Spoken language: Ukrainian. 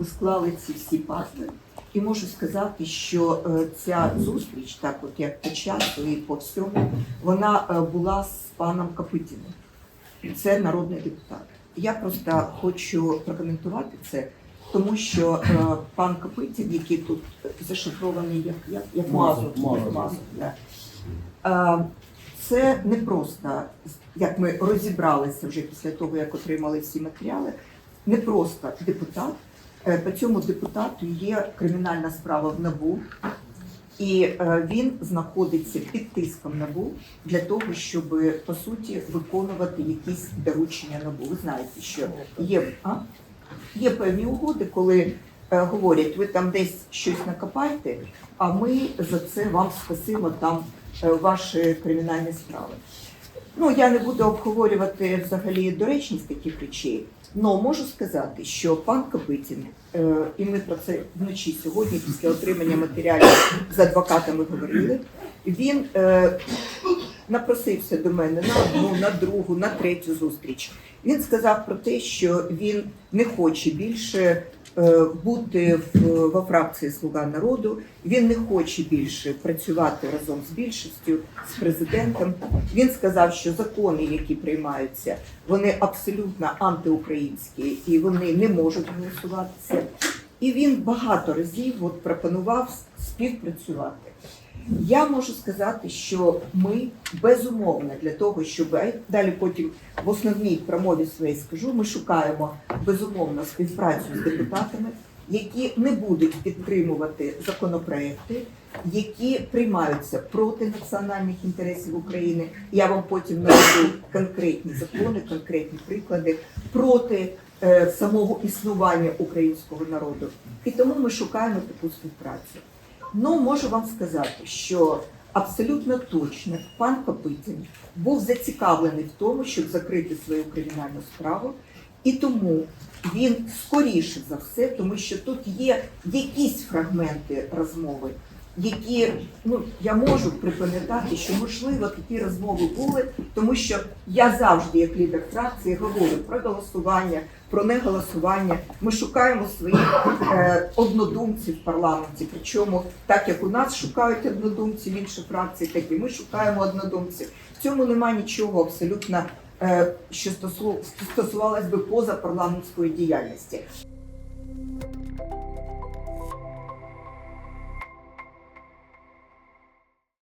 ми склали ці всі пазли. І можу сказати, що е, ця зустріч, так от як по часу і по всьому, вона е, була з паном Капитіним. Це народний депутат. Я просто хочу прокоментувати це, тому що е, пан Капитін, який тут зашифрований як, як, як Мазур. Мазур, да. Це не просто, як ми розібралися вже після того, як отримали всі матеріали, не просто депутат. Е, По цьому депутату є кримінальна справа в НАБУ, і е, він знаходиться під тиском НАБУ для того, щоб по суті виконувати якісь доручення НАБУ. Ви знаєте, що є, а? є певні угоди, коли е, говорять, ви там десь щось накопайте, а ми за це вам скасимо там ваші кримінальні справи. Ну, я не буду обговорювати взагалі доречність таких речей, але можу сказати, що пан Копитін, е, і ми про це вночі сьогодні, після отримання матеріалів з адвокатами говорили, він е, напросився до мене на одну, на другу, на третю зустріч. Він сказав про те, що він не хоче більше бути в, во фракції Слуга народу. Він не хоче більше працювати разом з більшістю, з президентом. Він сказав, що закони, які приймаються, вони абсолютно антиукраїнські і вони не можуть голосуватися. І він багато разів от пропонував співпрацювати. Я можу сказати, що ми безумовно для того, щоб далі потім в основній промові своїй скажу, ми шукаємо безумовно співпрацю з депутатами, які не будуть підтримувати законопроекти, які приймаються проти національних інтересів України. Я вам потім наведу конкретні закони, конкретні приклади проти е, самого існування українського народу. І тому ми шукаємо таку співпрацю. Ну, можу вам сказати, що абсолютно точно пан Копитін був зацікавлений в тому, щоб закрити свою кримінальну справу, і тому він скоріше за все, тому що тут є якісь фрагменти розмови, які ну я можу припам'ятати, що можливо такі розмови були, тому що я завжди, як лідер фракції, говорю про голосування, про неголосування. Ми шукаємо своїх е, однодумців в парламенті. Причому так як у нас шукають однодумців в інших фракцій, так і ми шукаємо однодумців. В цьому немає нічого абсолютно, е, що стосу- стосувалось би позапарламентської діяльності.